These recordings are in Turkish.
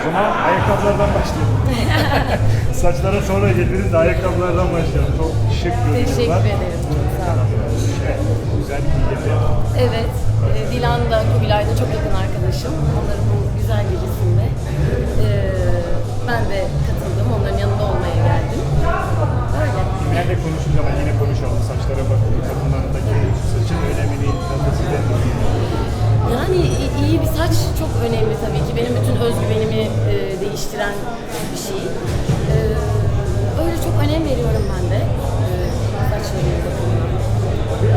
O zaman ayakkabılardan başlayalım. Saçlara sonra geliriz de ayakkabılardan başlayalım. Çok şık görünüyorlar. Teşekkür ederim. Çok sağ olun. Evet, güzel bir gece. Evet, e, Dilan da Kubilay da çok yakın arkadaşım. Onların bu güzel gecesinde e, ben de katıldım. Onların yanında olmaya geldim. Öyle. Nerede konuşacağım ama yine konuşalım. Saçlara bakın. Kadınlardaki saçın önemini biraz saç çok önemli tabii ki. Benim bütün özgüvenimi e, değiştiren bir şey. E, öyle çok önem veriyorum ben de. E, bakımına.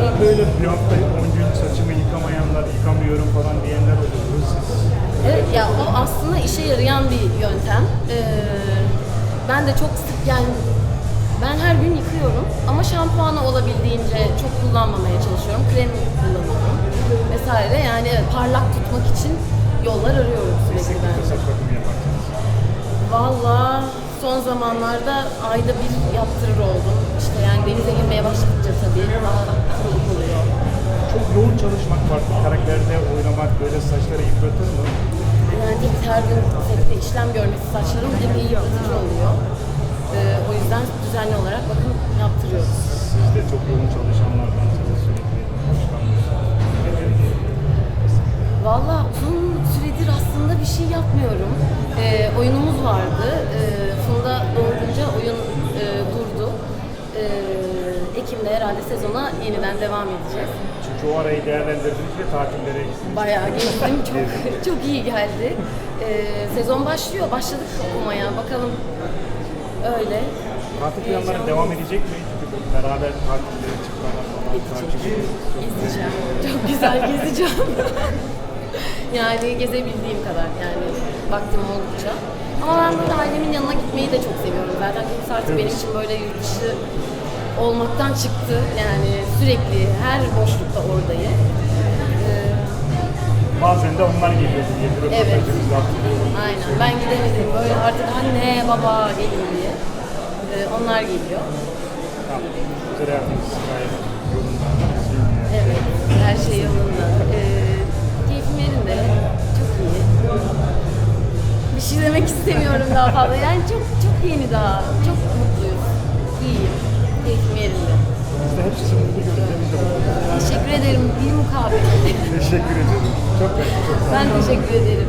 Ya böyle bir hafta 10 gün saçımı yıkamayanlar, yıkamıyorum falan diyenler oluyor. Siz Evet ya o aslında işe yarayan bir yöntem. Ee, ben de çok sık yani her gün yıkıyorum ama şampuanı olabildiğince çok kullanmamaya çalışıyorum. Krem kullanıyorum vesaire. Yani parlak tutmak için yollar arıyorum sürekli kesinlikle ben. saç bakımı yaparsınız. Valla son zamanlarda ayda bir yaptırır oldum. İşte yani denize girmeye başladıkça tabii daha kuruluk oluyor. Çok yoğun çalışmak, farklı karakterde oynamak böyle saçları yıpratır mı? Yani her gün sette işlem görmesi saçlarım epey yıpratıcı oluyor. Yapmıyorum. Ee, oyunumuz vardı. Ee, Funda doğurunca oyun e, durdu. Ee, Ekim'de herhalde sezona yeniden devam edeceğiz. Çünkü o arayı değerlendirdiniz ve tatillere gittiniz. Bayağı gezdim. Çok çok iyi geldi. Ee, sezon başlıyor. Başladık okumaya. Bakalım. Öyle. Tatil planları devam edecek mi? Çünkü beraber tatillere çıkmalar falan ediyoruz. Gezeceğim. Çok güzel gezeceğim. yani gezebildiğim kadar yani vaktim oldukça. Ama ben böyle ailemin yanına gitmeyi de çok seviyorum. Zaten Kıbrıs artık benim için böyle yurt dışı olmaktan çıktı. Yani sürekli her boşlukta oradayım. Ee, Bazen de onlar geliyor diye bir Evet. röportajımızda hatırlıyorum. aynen. Ben gidemedim. Böyle artık anne, baba gelin diye. Ee, onlar geliyor. Tamam. Güzel hayatınız gayet yolunda. Evet, her şey yolunda. Ee, daha fazla. Yani çok çok yeni daha, çok mutluyuz. İyiyim, keyfim yerinde. Biz de. Teşekkür ederim, bir mukabele. Teşekkür ederim. Çok çok. Ben teşekkür ederim.